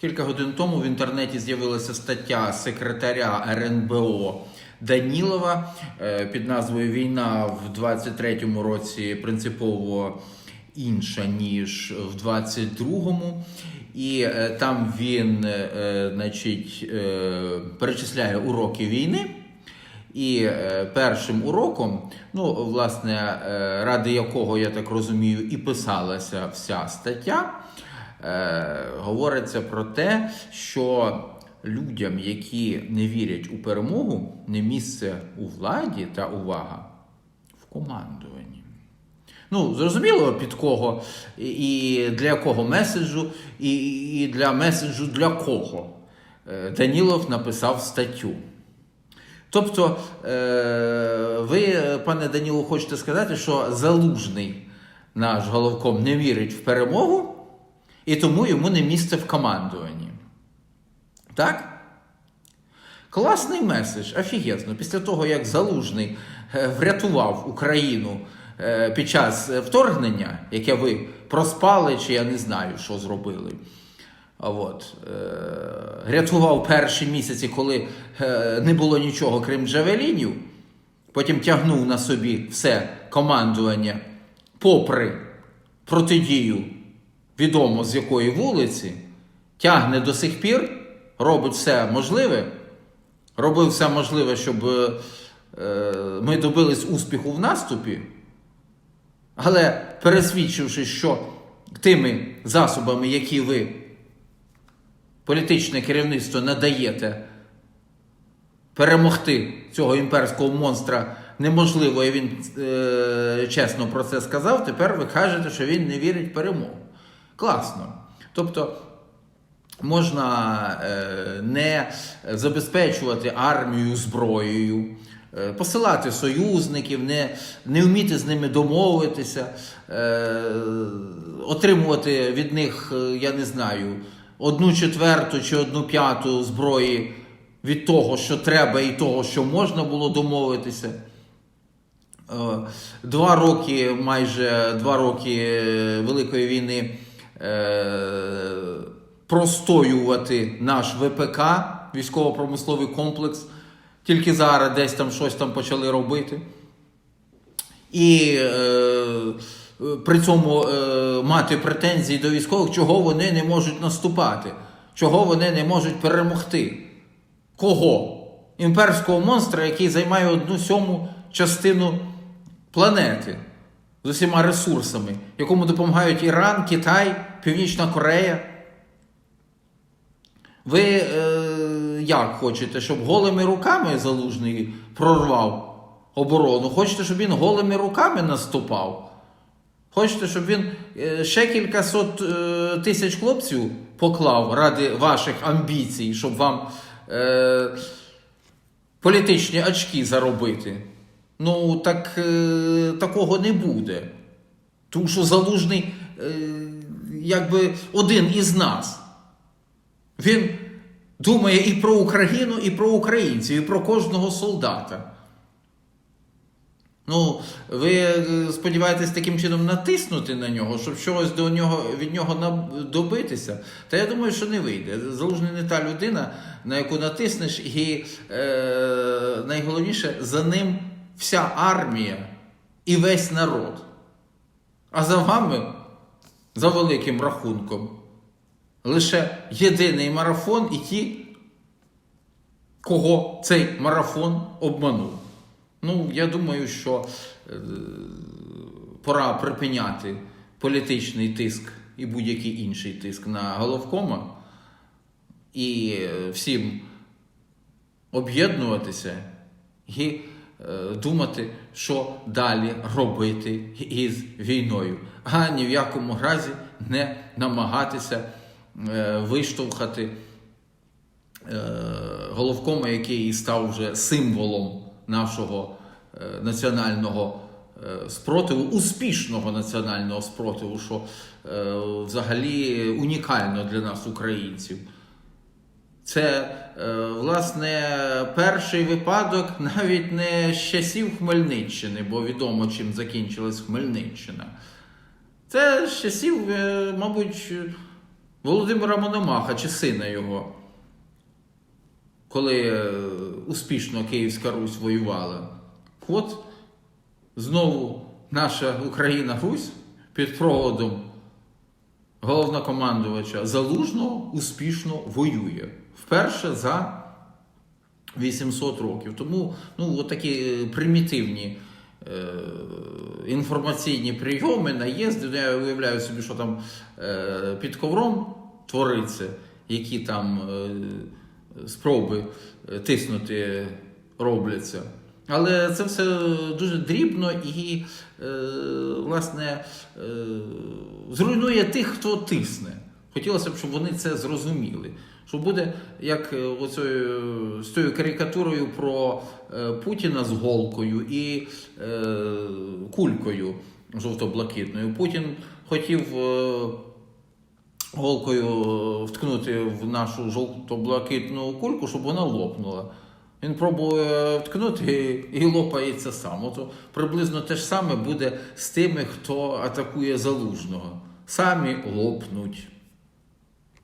Кілька годин тому в інтернеті з'явилася стаття секретаря РНБО Данілова е, під назвою Війна в 23-му році принципово інша, ніж в 22-му. І е, там він е, значить, перечисляє уроки війни. І першим уроком, ну, власне, ради якого, я так розумію, і писалася вся стаття, говориться про те, що людям, які не вірять у перемогу, не місце у владі та увага в командуванні. Ну, зрозуміло, під кого і для якого меседжу, і, для меседжу для кого Е, Данілов написав статтю. Тобто, е, ви, пане Даніло, хочете сказати, що залужний наш головком не вірить в перемогу, і тому йому не місце в командуванні. Так? Класний меседж, офігезно. Після того, як залужний е, врятував Україну е, під час е, вторгнення, яке ви проспали, чи я не знаю, що зробили. От, рятував перші місяці, коли не було нічого, крім джавелінів. Потім тягнув на собі все командування, попри протидію, відомо з якої вулиці, тягне до сих пір, робить все можливе, робив все можливе, щоб е, е, ми добились успіху в наступі. Але пересвідчивши, що тими засобами, які ви політичне керівництво надаєте перемогти цього імперського монстра неможливо, і він е, чесно про це сказав. Тепер ви кажете, що він не вірить в перемогу. Класно. Тобто можна е, не забезпечувати армію зброєю. е, Посилати союзників, не, не вміти з ними домовитися, е, отримувати від них, е, я не знаю, одну четверту чи одну п'яту зброї від того, що треба, і того, що можна було домовитися. Два роки, майже два роки Великої війни е, простоювати наш ВПК, військово-промисловий комплекс. Тільки зараз десь там щось там почали робити. І е, при цьому е, мати претензії до військових, чого вони не можуть наступати, чого вони не можуть перемогти. Кого? Імперського монстра, який займає одну сьому частину планети з усіма ресурсами, якому допомагають Іран, Китай, Північна Корея. Ви е, як хочете, щоб голими руками залужний прорвав оборону? Хочете, щоб він голими руками наступав? Хочете, щоб він е, ще кількасот е, тисяч хлопців поклав ради ваших амбіцій, щоб вам е, політичні очки заробити? Ну, так е, такого не буде. Тому що залужний, е, якби один із нас. Він думає і про Україну, і про українців, і про кожного солдата. Ну, ви е, сподіваєтесь таким чином натиснути на нього, щоб чогось до нього, від нього добитися? Та я думаю, що не вийде. Залужний не та людина, на яку натиснеш, і е, найголовніше за ним вся армія і весь народ. А за вами, за великим рахунком, лише єдиний марафон і ті, кого цей марафон обманув. Ну, я думаю, що е, пора припиняти політичний тиск і будь-який інший тиск на головкома і всім об'єднуватися і думати, що далі робити із війною, а ні в якому разі не намагатися е, виштовхати е, головкома, який став вже символом нашого е, національного е, спротиву, успішного національного спротиву, що е, взагалі унікально для нас, українців. Це, е, власне, перший випадок навіть не з часів Хмельниччини, бо відомо, чим закінчилась Хмельниччина. Це з часів, е, мабуть, Володимира Мономаха чи сина його, коли е, успішно Київська Русь воювала. От знову наша Україна Русь під проводом головнокомандувача Залужного успішно воює. Вперше за 800 років. Тому ну, такі е, примітивні е, інформаційні прийоми, наїзди. Ну, Я уявляю собі, що там е, під ковром твориться, які там спроби тиснути робляться. Але це все дуже дрібно і, е, власне, е, зруйнує тих, хто тисне. Хотілося б, щоб вони це зрозуміли. Що буде як е, оцею, з тою карикатурою про е, Путіна з голкою і е, кулькою жовто-блакитною. Путін хотів е, голкою вткнути в нашу жовто-блакитну кульку, щоб вона лопнула. Він пробує вткнути і, лопається сам. От приблизно те ж саме буде з тими, хто атакує залужного. Самі лопнуть.